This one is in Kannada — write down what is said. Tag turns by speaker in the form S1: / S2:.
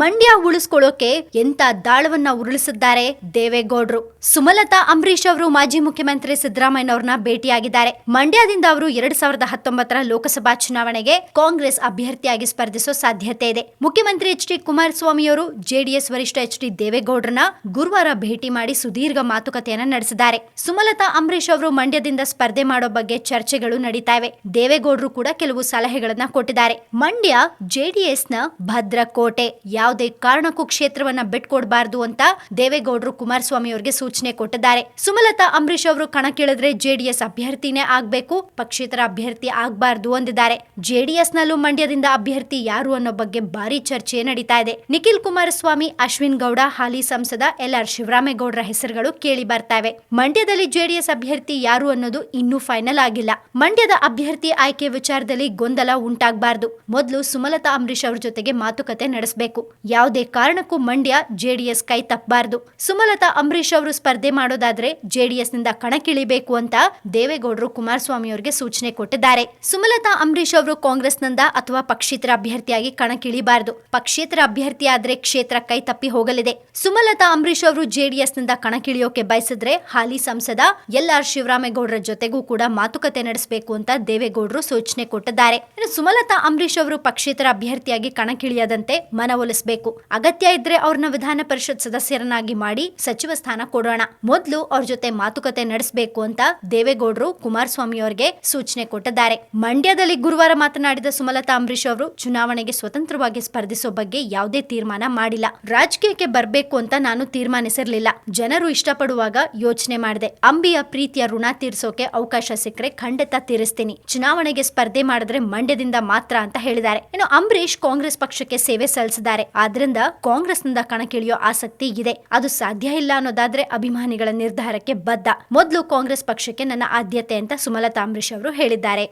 S1: ಮಂಡ್ಯ ಉಳಿಸ್ಕೊಳ್ಳೋಕೆ ಎಂತ ದಾಳವನ್ನ ಉರುಳಿಸಿದ್ದಾರೆ ದೇವೇಗೌಡರು. ಸುಮಲತಾ ಅಂಬರೀಶ್ ಅವರು ಮಾಜಿ ಮುಖ್ಯಮಂತ್ರಿ ಸಿದ್ದರಾಮಯ್ಯ ಅವರನ್ನ ಭೇಟಿಯಾಗಿದ್ದಾರೆ. ಮಂಡ್ಯದಿಂದ ಅವರು ಎರಡ್ ಸಾವಿರದ ಹತ್ತೊಂಬತ್ತರ ಲೋಕಸಭಾ ಚುನಾವಣೆಗೆ ಕಾಂಗ್ರೆಸ್ ಅಭ್ಯರ್ಥಿಯಾಗಿ ಸ್ಪರ್ಧಿಸೋ ಸಾಧ್ಯತೆ ಇದೆ. ಮುಖ್ಯಮಂತ್ರಿ ಎಚ್ ಡಿ ಕುಮಾರಸ್ವಾಮಿಯವರು ಜೆಡಿಎಸ್ ವರಿಷ್ಠ ಎಚ್ ಡಿ ದೇವೇಗೌಡರನ್ನ ಗುರುವಾರ ಭೇಟಿ ಮಾಡಿ ಸುದೀರ್ಘ ಮಾತುಕತೆಯನ್ನ ನಡೆಸಿದ್ದಾರೆ. ಸುಮಲತಾ ಅಂಬರೀಶ್ ಅವರು ಮಂಡ್ಯದಿಂದ ಸ್ಪರ್ಧೆ ಮಾಡೋ ಬಗ್ಗೆ ಚರ್ಚೆಗಳು ನಡೀತಾ ಇವೆ. ದೇವೇಗೌಡರು ಕೂಡ ಕೆಲವು ಸಲಹೆಗಳನ್ನ ಕೊಟ್ಟಿದ್ದಾರೆ. ಮಂಡ್ಯ ಜೆಡಿಎಸ್ನ ಭದ್ರ ಕೋಟೆ ಯಾವುದೇ ಕಾರಣಕ್ಕೂ ಕ್ಷೇತ್ರವನ್ನ ಬಿಟ್ಕೊಡ್ಬಾರ್ದು ಅಂತ ದೇವೇಗೌಡರು ಕುಮಾರಸ್ವಾಮಿ ಅವರಿಗೆ ಸೂಚನೆ ಕೊಟ್ಟಿದ್ದಾರೆ. ಸುಮಲತಾ ಅಂಬರೀಶ್ ಅವರು ಕಣಕ್ಕಿಳಿದ್ರೆ ಜೆಡಿಎಸ್ ಅಭ್ಯರ್ಥಿನೇ ಆಗ್ಬೇಕು, ಪಕ್ಷೇತರ ಅಭ್ಯರ್ಥಿ ಆಗ್ಬಾರ್ದು ಅಂದಿದ್ದಾರೆ. ಜೆಡಿಎಸ್ ನಲ್ಲೂ ಮಂಡ್ಯದಿಂದ ಅಭ್ಯರ್ಥಿ ಯಾರು ಅನ್ನೋ ಬಗ್ಗೆ ಭಾರಿ ಚರ್ಚೆ ನಡೀತಾ ಇದೆ. ನಿಖಿಲ್ ಕುಮಾರಸ್ವಾಮಿ, ಅಶ್ವಿನ್ ಗೌಡ, ಹಾಲಿ ಸಂಸದ ಎಲ್ ಆರ್ ಶಿವರಾಮೇಗೌಡರ ಹೆಸರುಗಳು ಕೇಳಿ ಬರ್ತಾ ಇವೆ. ಮಂಡ್ಯದಲ್ಲಿ ಜೆಡಿಎಸ್ ಅಭ್ಯರ್ಥಿ ಯಾರು ಅನ್ನೋದು ಇನ್ನೂ ಫೈನಲ್ ಆಗಿಲ್ಲ. ಮಂಡ್ಯದ ಅಭ್ಯರ್ಥಿ ಆಯ್ಕೆ ವಿಚಾರದಲ್ಲಿ ಗೊಂದಲ ಉಂಟಾಗಬಾರದು. ಮೊದಲು ಸುಮಲತಾ ಅಂಬರೀಶ್ ಅವ್ರ ಜೊತೆಗೆ ಮಾತುಕತೆ ನಡೆಸಬೇಕು. ಯಾವುದೇ ಕಾರಣಕ್ಕೂ ಮಂಡ್ಯ ಜೆಡಿಎಸ್ ಕೈ ತಪ್ಪಬಾರದು. ಸುಮಲತಾ ಅಂಬರೀಶ್ ಅವರು ಸ್ಪರ್ಧೆ ಮಾಡೋದಾದ್ರೆ ಜೆಡಿಎಸ್ನಿಂದ ಕಣಕ್ಕಿಳಿಬೇಕು ಅಂತ ದೇವೇಗೌಡರು ಕುಮಾರಸ್ವಾಮಿ ಅವರಿಗೆ ಸೂಚನೆ ಕೊಟ್ಟಿದ್ದಾರೆ. ಸುಮಲತಾ ಅಂಬರೀಶ್ ಅವರು ಕಾಂಗ್ರೆಸ್ನಿಂದ ಅಥವಾ ಪಕ್ಷೇತರ ಅಭ್ಯರ್ಥಿಯಾಗಿ ಕಣಕ್ಕಿಳಿಬಾರದು. ಪಕ್ಷೇತರ ಅಭ್ಯರ್ಥಿ ಆದ್ರೆ ಕ್ಷೇತ್ರ ಕೈ ತಪ್ಪಿ ಹೋಗಲಿದೆ. ಸುಮಲತಾ ಅಂಬರೀಶ್ ಅವರು ಜೆಡಿಎಸ್ನಿಂದ ಕಣಕ್ಕಿಳಿಯೋಕೆ ಬಯಸಿದ್ರೆ ಹಾಲಿ ಸಂಸದ ಎಲ್ ಆರ್ ಶಿವರಾಮೇಗೌಡರ ಜೊತೆಗೂ ಕೂಡ ಮಾತುಕತೆ ನಡೆಸಬೇಕು ಅಂತ ದೇವೇಗೌಡರು ಸೂಚನೆ ಕೊಟ್ಟಿದ್ದಾರೆ. ಸುಮಲತಾ ಅಂಬರೀಶ್ ಅವರು ಪಕ್ಷೇತರ ಅಭ್ಯರ್ಥಿಯಾಗಿ ಕಣಕ್ಕಿಳಿಯದಂತೆ ಮನವೊಲಿಸಬೇಕು. ಅಗತ್ಯ ಇದ್ರೆ ಅವ್ರನ್ನ ವಿಧಾನ ಪರಿಷತ್ ಸದಸ್ಯರನ್ನಾಗಿ ಮಾಡಿ ಸಚಿವ ಸ್ಥಾನ ಕೊಡೋಣ. ಮೊದಲು ಅವ್ರ ಜೊತೆ ಮಾತುಕತೆ ನಡೆಸಬೇಕು ಅಂತ ದೇವೇಗೌಡರು ಕುಮಾರಸ್ವಾಮಿ ಅವರಿಗೆ ಸೂಚನೆ ಕೊಟ್ಟಿದ್ದಾರೆ. ಮಂಡ್ಯದಲ್ಲಿ ಗುರುವಾರ ಮಾತನಾಡಿದ ಸುಮಲತಾ ಅಂಬರೀಶ್ ಅವರು ಚುನಾವಣೆಗೆ ಸ್ವತಂತ್ರವಾಗಿ ಸ್ಪರ್ಧಿಸೋ ಬಗ್ಗೆ ಯಾವುದೇ ತೀರ್ಮಾನ ಮಾಡಿಲ್ಲ. ರಾಜಕೀಯಕ್ಕೆ ಬರಬೇಕು ಅಂತ ನಾನು ತೀರ್ಮಾನಿಸಿರ್ಲಿಲ್ಲ. ಜನರು ಇಷ್ಟಪಡುವಾಗ ಯೋಚನೆ ಮಾಡಿದೆ. ಅಂಬಿಯ ಪ್ರೀತಿಯ ಋಣ ತೀರಿಸೋಕೆ ಅವಕಾಶ ಸಿಕ್ಕರೆ ಖಂಡಿತ ತೀರಿಸ್ತೀನಿ. ಚುನಾವಣೆಗೆ ಸ್ಪರ್ಧೆ ಮಾಡಿದ್ರೆ ಮಂಡ್ಯದಿಂದ ಮಾತ್ರ ಅಂತ ಹೇಳಿದ್ದಾರೆ. ಇನ್ನು ಅಂಬರೀಶ್ ಕಾಂಗ್ರೆಸ್ ಪಕ್ಷಕ್ಕೆ ಸೇವೆ ಸಲ್ಲಿಸಿದ್ದಾರೆ. ಆದ್ರಿಂದ ಕಾಂಗ್ರೆಸ್ನಿಂದ ಕಣಕ್ಕಿಳಿಯೋ ಆಸಕ್ತಿ ಇದೆ. ಅದು ಸಾಧ್ಯ ಇಲ್ಲ ಅನ್ನೋದಾದ್ರೆ ಅಭಿಮಾನಿಗಳ ನಿರ್ಧಾರಕ್ಕೆ ಬದ್ಧ. ಮೊದಲು ಕಾಂಗ್ರೆಸ್ ಪಕ್ಷಕ್ಕೆ ನನ್ನ ಆದ್ಯತೆ ಅಂತ ಸುಮಲತಾ ಅಂಬರೀಶ್ ಅವರು ಹೇಳಿದ್ದಾರೆ.